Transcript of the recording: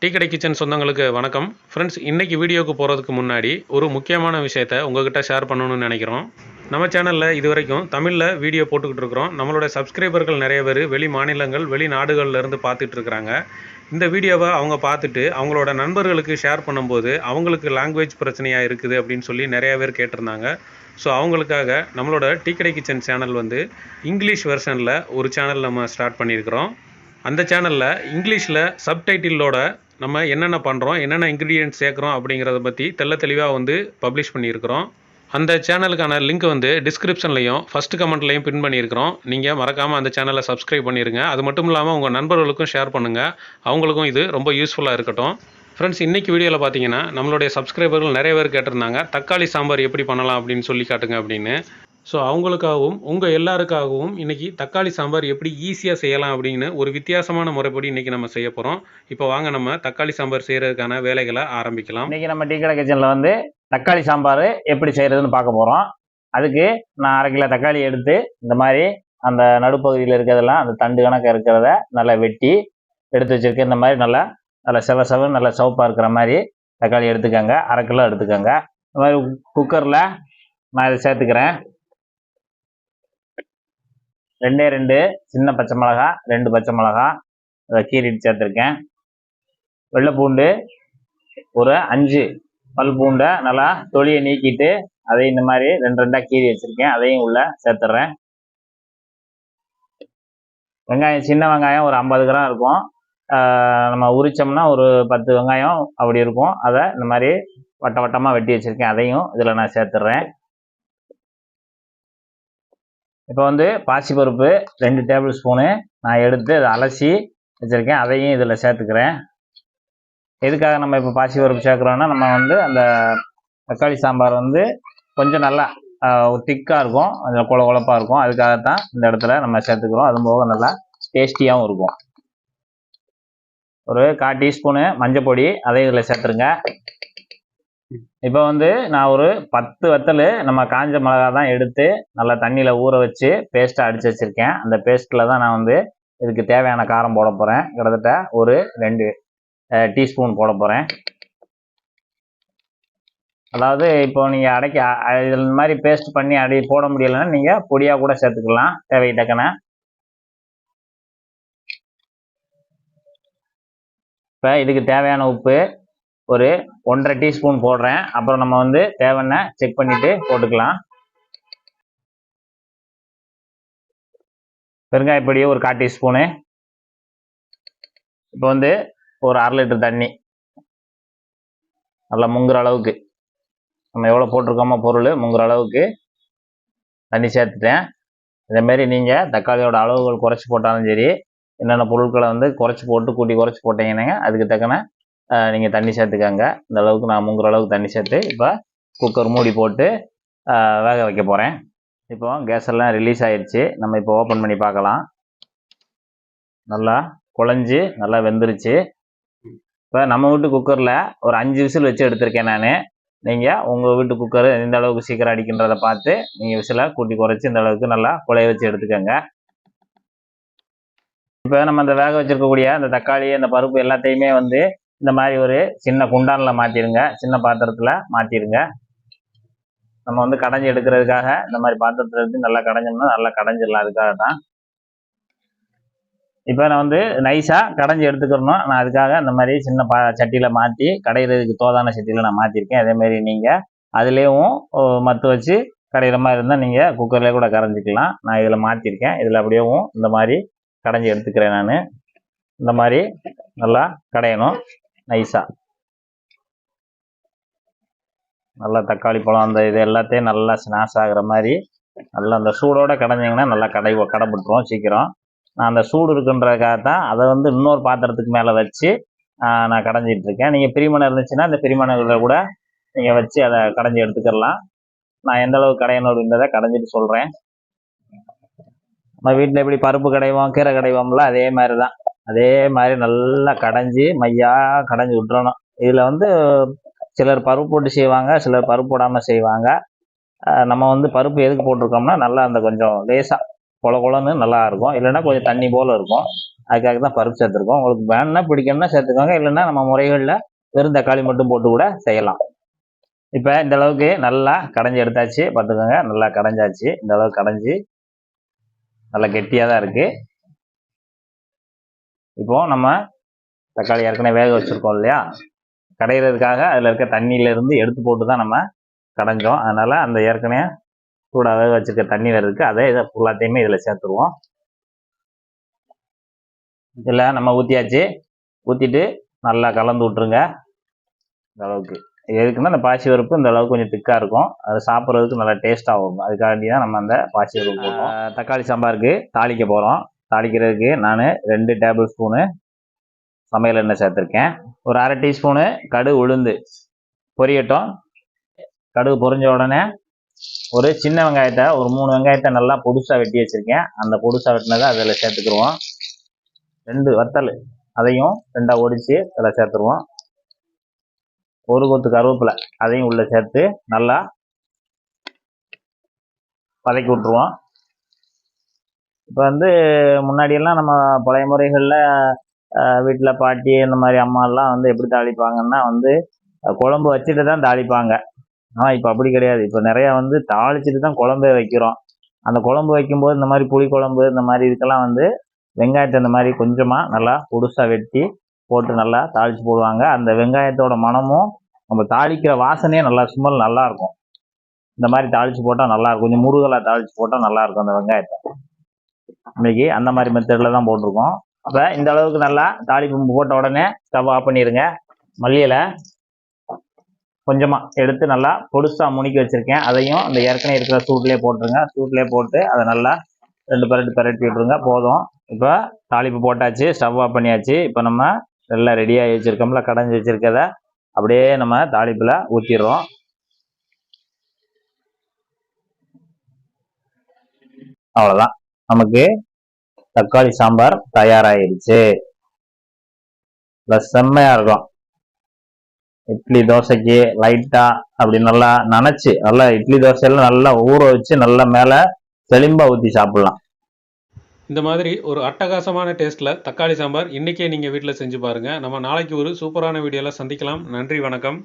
Tea கடை kitchen சொந்தங்களுக்கு வணக்கம். ஃப்ரெண்ட்ஸ் இன்றைக்கி வீடியோவுக்கு போகிறதுக்கு முன்னாடி ஒரு முக்கியமான விஷயத்த உங்ககிட்ட ஷேர் பண்ணணும்னு நினைக்கிறோம். நம்ம சேனலில் இது வரைக்கும் தமிழில் வீடியோ போட்டுக்கிட்டு இருக்கிறோம். நம்மளோட சப்ஸ்கிரைபர்கள் நிறைய பேர் வெளி மாநிலங்கள் வெளிநாடுகள்லேருந்து பார்த்துட்டு இருக்கிறாங்க. இந்த வீடியோவை அவங்க பார்த்துட்டு அவங்களோட நண்பர்களுக்கு ஷேர் பண்ணும்போது அவங்களுக்கு லாங்குவேஜ் பிரச்சனையாக இருக்குது அப்படின்னு சொல்லி நிறைய பேர் கேட்டிருந்தாங்க. ஸோ அவங்களுக்காக நம்மளோட டீ கடை கிச்சன் சேனல் வந்து இங்கிலீஷ் வெர்ஷனில் ஒரு சேனல் நம்ம ஸ்டார்ட் பண்ணியிருக்கிறோம். அந்த சேனலில் இங்கிலீஷில் சப்டைட்டிலோட நம்ம என்னென்ன பண்ணுறோம் என்னென்ன இன்க்ரீடியன்ட் சேர்க்குறோம் அப்படிங்கிறத பற்றி தெள்ள தெளிவாக வந்து பப்ளிஷ் பண்ணியிருக்கிறோம். அந்த சேனலுக்கான லிங்க் வந்து டிஸ்கிரிப்ஷன்லையும் ஃபஸ்ட் கமெண்ட்லையும் பின் பண்ணியிருக்கிறோம். நீங்கள் மறக்காமல் அந்த சேனலை சப்ஸ்கிரைப் பண்ணிடுங்க அது மட்டும் இல்லாமல் உங்கள் நண்பர்களுக்கும் ஷேர் பண்ணுங்கள் அவங்களுக்கும் இது ரொம்ப யூஸ்ஃபுல்லாக இருக்கட்டும். ஃப்ரெண்ட்ஸ் இன்றைக்கி வீடியோவில் பார்த்தீங்கன்னா நம்மளுடைய சப்ஸ்கிரைபர்கள் நிறைய பேர் கேட்டிருந்தாங்க தக்காளி சாம்பார் எப்படி பண்ணலாம் அப்படின்னு சொல்லி காட்டுங்க அப்படின்னு. ஸோ அவங்களுக்காகவும் உங்கள் எல்லாருக்காகவும் இன்றைக்கி தக்காளி சாம்பார் எப்படி ஈஸியாக செய்யலாம் அப்படின்னு ஒரு வித்தியாசமான முறைப்படி இன்றைக்கி நம்ம செய்ய போகிறோம் இப்போ வாங்க நம்ம தக்காளி சாம்பார் செய்கிறதுக்கான வேலைகளை ஆரம்பிக்கலாம். இன்றைக்கி நம்ம டீ கடை கிச்சனில் வந்து தக்காளி சாம்பார் எப்படி செய்கிறதுன்னு பார்க்க போகிறோம் அதுக்கு நான் அரை கிலோ தக்காளி எடுத்து இந்த மாதிரி அந்த நடுப்பகுதியில் இருக்கிறதெல்லாம் அந்த தண்டு கணக்காக இருக்கிறத நல்லா வெட்டி எடுத்து வச்சுருக்கேன். இந்த மாதிரி நல்லா நல்லா செவ செவ நல்லா சிவப்பாக இருக்கிற மாதிரி தக்காளி எடுத்துக்கோங்க. அரை கிலோ எடுத்துக்கோங்க. இந்த மாதிரி குக்கரில் நான் இதை சேர்த்துக்கிறேன். ரெண்டே ரெண்டு சின்ன பச்சை மிளகா ரெண்டு பச்சை மிளகா. அதை கீறிட்டு சேர்த்துருக்கேன். வெள்ளை பூண்டு ஒரு அஞ்சு. பல் பூண்டை நல்லா தொலியை நீக்கிட்டு அதையும் இந்த மாதிரி ரெண்டு ரெண்டாக கீறி வச்சுருக்கேன். அதையும் உள்ளே சேர்த்துட்றேன் வெங்காயம் சின்ன வெங்காயம் ஒரு ஐம்பது கிராம் இருக்கும். நம்ம உரிச்சோம்னா ஒரு பத்து வெங்காயம் அப்படி இருக்கும். அதை இந்த மாதிரி வட்ட வட்டமாக வெட்டி வச்சுருக்கேன். அதையும் இதில் நான் சேர்த்துட்றேன் இப்போ வந்து பாசிப்பருப்பு ரெண்டு டேபிள் ஸ்பூனு நான் எடுத்து அதை அலசி வச்சுருக்கேன். அதையும் இதில் சேர்த்துக்கிறேன். எதுக்காக நம்ம இப்போ பாசிப்பருப்பு சேர்க்குறோன்னா நம்ம வந்து அந்த தக்காளி சாம்பார் வந்து கொஞ்சம் நல்லா திக்காக இருக்கும். கொஞ்சம் குழ குழப்பாக இருக்கும். அதுக்காகத்தான் இந்த இடத்துல நம்ம சேர்த்துக்கிறோம். அது போக நல்லா டேஸ்டியாகவும் இருக்கும். ஒரு கால் டீஸ்பூனு மஞ்சள் பொடி அதையும் இதில் சேர்த்துருங்க. இப்போ வந்து நான் ஒரு பத்து வத்தல் நம்ம காஞ்ச மிளகா தான் எடுத்து நல்லா தண்ணியில் ஊற வச்சு பேஸ்ட்டாக அடித்து வச்சுருக்கேன். அந்த பேஸ்ட்டில் தான் நான் வந்து இதுக்கு தேவையான காரம் போட போகிறேன் கிட்டத்தட்ட ஒரு ரெண்டு டீஸ்பூன் போட போகிறேன் அதாவது இப்போ நீங்கள் அடைக்க இது மாதிரி பேஸ்ட் பண்ணி அடி போட முடியலைன்னா நீங்கள் பொடியாக கூட சேர்த்துக்கலாம். தேவை தக்கன இப்போ இதுக்கு தேவையான உப்பு ஒரு ஒன்றரை டீஸ்பூன் போடுறேன். அப்புறம் நம்ம வந்து தேவைன்னா செக் பண்ணிட்டு போட்டுக்கலாம். பெருங்காயப்பொடி ஒரு கால் டீஸ்பூனு. இப்போ வந்து ஒரு அரை லிட்டர் தண்ணி. நல்லா முங்குற அளவுக்கு. நம்ம எவ்வளோ போட்டிருக்கோமோ பொருள் முங்குற அளவுக்கு தண்ணி சேர்த்துட்டேன். இதேமாரி நீங்கள் தக்காளியோட அளவுகள் குறைச்சி போட்டாலும் சரி என்னென்ன பொருட்களை வந்து குறைச்சி போட்டு கூட்டி குறைச்சி போட்டீங்கன்னா அதுக்கு தக்கன நீங்கள் தண்ணி சேர்த்துக்கங்க. இந்த அளவுக்கு நான் மூங்குற அளவுக்கு தண்ணி சேர்த்து இப்போ குக்கர் மூடி போட்டு வேக வைக்க போகிறேன் இப்போ கேஸ் எல்லாம் ரிலீஸ் ஆயிடுச்சு நம்ம இப்போ ஓப்பன் பண்ணி பார்க்கலாம். நல்லா குழஞ்சி நல்லா வெந்துருச்சு. இப்போ நம்ம வீட்டு குக்கரில் ஒரு அஞ்சு விசில் வச்சு எடுத்திருக்கேன் நான். நீங்கள் உங்கள் வீட்டு குக்கர் எந்த அளவுக்கு சீக்கிரம் அடிக்கின்றத பார்த்து நீங்கள் விசிலை கூட்டி குறைச்சி இந்த அளவுக்கு நல்லா குழைய வச்சு எடுத்துக்கோங்க. இப்போ நம்ம அந்த வேக வச்சிருக்கக்கூடிய அந்த தக்காளி அந்த பருப்பு எல்லாத்தையுமே வந்து இந்த மாதிரி ஒரு சின்ன குண்டானில் மாற்றிடுங்க சின்ன பாத்திரத்தில் மாற்றிடுங்க நம்ம வந்து கடைஞ்சி எடுக்கிறதுக்காக இந்த மாதிரி பாத்திரத்தில் எடுத்து நல்லா கடைஞ்சோம்னா நல்லா கடைஞ்சிடலாம். அதுக்காக தான். இப்போ நான் வந்து நைஸாக கடைஞ்சி எடுத்துக்கிறணும். நான் அதுக்காக இந்த மாதிரி சின்ன பா சட்டியில் மாற்றி கடையிறதுக்கு தோதான சட்டியில் நான் மாற்றிருக்கேன் அதேமாரி நீங்கள் அதுலேயும் மத்து வச்சு கடையிற மாதிரி இருந்தால் நீங்கள் குக்கர்லேயே கூட கரைஞ்சிக்கலாம். நான் இதில் மாற்றிருக்கேன் இதில் அப்படியேவும் இந்த மாதிரி கடைஞ்சி எடுத்துக்கிறேன் நான். இந்த மாதிரி நல்லா கடையணும். நைஸாக நல்லா தக்காளி பழம் அந்த இது எல்லாத்தையும் நல்லா ஸ்நாஷ் ஆகிற மாதிரி நல்லா அந்த சூடோடு கடைஞ்சிங்கன்னா நல்லா கடை கடைப்பட்டுரும் சீக்கிரம். நான் அந்த சூடு இருக்குன்றதுக்காக தான் அதை வந்து இன்னொரு பாத்திரத்துக்கு மேலே வச்சு நான் கடைஞ்சிட்டு இருக்கேன். நீங்கள் பிரிமணம் இருந்துச்சுன்னா அந்த பிரிமனைகளை கூட நீங்கள் வச்சு அதை கடைஞ்சி எடுத்துக்கலாம். நான் எந்த அளவுக்கு கடையணும் அப்படின்றத கடைஞ்சிட்டு சொல்கிறேன் நம்ம வீட்டில் எப்படி பருப்பு கடைவோம் கீரை கடைவோம்ல அதே மாதிரி தான். அதே மாதிரி நல்லா கடைஞ்சி மையாக கடைஞ்சி விட்டுறணும். இதில் வந்து சிலர் பருப்பு போட்டு செய்வாங்க சிலர் பருப்பு போடாமல் செய்வாங்க. நம்ம வந்து பருப்பு எதுக்கு போட்டிருக்கோம்னா நல்லா அந்த கொஞ்சம் லேசாக கொல கொலன்னு நல்லா இருக்கும். இல்லைன்னா கொஞ்சம் தண்ணி போல் இருக்கும். அதுக்காக தான் பருப்பு சேர்த்துருக்கோம். உங்களுக்கு வேணும்னா பிடிக்கணும்னா சேர்த்துக்கோங்க. இல்லைன்னா நம்ம முறைகளில் வெறும் தக்காளி மட்டும் போட்டு கூட செய்யலாம். இப்போ இந்த அளவுக்கு நல்லா கடைஞ்சி எடுத்தாச்சு. பார்த்துக்கோங்க நல்லா கடைஞ்சாச்சு. இந்த அளவுக்கு கடைஞ்சி நல்லா கெட்டியாக தான் இருக்குது இப்போ நம்ம தக்காளி ஏற்கனவே வேக வச்சுருக்கோம் இல்லையா? கடையிறதுக்காக அதில் இருக்க தண்ணியிலேருந்து எடுத்து போட்டு தான் நம்ம கடைஞ்சோம். அதனால் அந்த ஏற்கனவே சூடாக வேக வச்சிருக்க தண்ணியில் இருக்குது அதை இதை ஃபுல்லாத்தையுமே இதில் சேர்த்துருவோம். இதில் நம்ம ஊற்றியாச்சு ஊற்றிட்டு நல்லா கலந்து விட்ருங்க இந்த அளவுக்கு. எதுக்குன்னா அந்த பாசி பருப்பு இந்த அளவுக்கு கொஞ்சம் திக்காக இருக்கும். அது சாப்பிட்றதுக்கு நல்லா டேஸ்ட்டாகவும் இருக்கும் அதுக்காண்டி தான் நம்ம அந்த பாசி பருப்பு போட்டோம். தக்காளி சாம்பாருக்கு தாளிக்க போகிறோம் தாளிக்கிறதுக்கு நான் ரெண்டு டேபிள் ஸ்பூனு சமையல் எண்ணெய் சேர்த்துருக்கேன். ஒரு அரை டீஸ்பூனு கடுகு உளுந்து பொரியட்டும். கடுகு பொரிஞ்ச உடனே ஒரு சின்ன வெங்காயத்தை ஒரு மூணு வெங்காயத்தை நல்லா பொடுசாக வெட்டி வச்சுருக்கேன். அந்த பொடுசாக வெட்டினதை அதில் சேர்த்துக்குருவோம். ரெண்டு வத்தல் அதையும் ரெண்டாக ஒடிச்சு அதில் சேர்த்துருவோம். ஒரு கொத்து கருவேப்பிலை அதையும் உள்ளே சேர்த்து நல்லா வதக்கி விட்ருவோம் இப்போ வந்து முன்னாடியெல்லாம் நம்ம பழைய முறைகளில் வீட்டில் பாட்டி இந்த மாதிரி அம்மாலாம் வந்து எப்படி தாளிப்பாங்கன்னா வந்து குழம்பு வச்சுட்டு தான் தாளிப்பாங்க. ஆனால் இப்போ அப்படி கிடையாது. இப்போ நிறையா வந்து தாளிச்சிட்டு தான் குழம்பே வைக்கிறோம். அந்த குழம்பு வைக்கும்போது இந்த மாதிரி புளி குழம்பு இந்த மாதிரி இதுக்கெல்லாம் வந்து வெங்காயத்தை இந்த மாதிரி கொஞ்சமாக நல்லா புதுசாக வெட்டி போட்டு நல்லா தாளித்து போடுவாங்க. அந்த வெங்காயத்தோட மணமும் நம்ம தாளிக்கிற வாசனையே நல்லா ஸ்மெல் நல்லாயிருக்கும் இந்த மாதிரி தாளித்து போட்டால் நல்லா இருக்கும். கொஞ்சம் முருகலாக தாளித்து போட்டால் நல்லாயிருக்கும் அந்த வெங்காயத்தை. இன்னைக்கு அந்த மாதிரி மெத்தடில் தான் போட்டிருக்கோம். அப்போ இந்த அளவுக்கு நல்லா தாளிப்பு போட்ட உடனே ஸ்டவ் ஆஃப் பண்ணிடுங்க மல்லியில் கொஞ்சமாக எடுத்து நல்லா பொடுசாக முனிக்கி வச்சுருக்கேன். அதையும் அந்த ஏற்கனவே இருக்கிற சூட்லேயே போட்டுருங்க. சூட்லேயே போட்டு அதை நல்லா ரெண்டு பரட்டு பரட்டி விட்ருங்க போதும். இப்போ தாளிப்பு போட்டாச்சு ஸ்டவ் ஆஃப் பண்ணியாச்சு. இப்போ நம்ம நல்லா ரெடியாகி வச்சுருக்கோம்ல கடைஞ்சி வச்சுருக்கத அப்படியே நம்ம தாளிப்பில் ஊற்றிடுறோம் அவ்வளோதான் நமக்கு தக்காளி சாம்பார் தயாராகிடுச்சு ப்ளஸ் செம்மையாக இருக்கும். இட்லி தோசைக்கு லைட்டாக அப்படி நல்லா நனைச்சி நல்லா இட்லி தோசையெல்லாம் நல்லா ஊற வச்சு நல்லா மேலே செளிம்பா ஊற்றி சாப்பிட்லாம். இந்த மாதிரி ஒரு அட்டகாசமான டேஸ்ட்டில் தக்காளி சாம்பார் இன்றைக்கே நீங்கள் வீட்டில் செஞ்சு பாருங்கள் நம்ம நாளைக்கு ஒரு சூப்பரான வீடியோவில் சந்திக்கலாம். நன்றி வணக்கம்.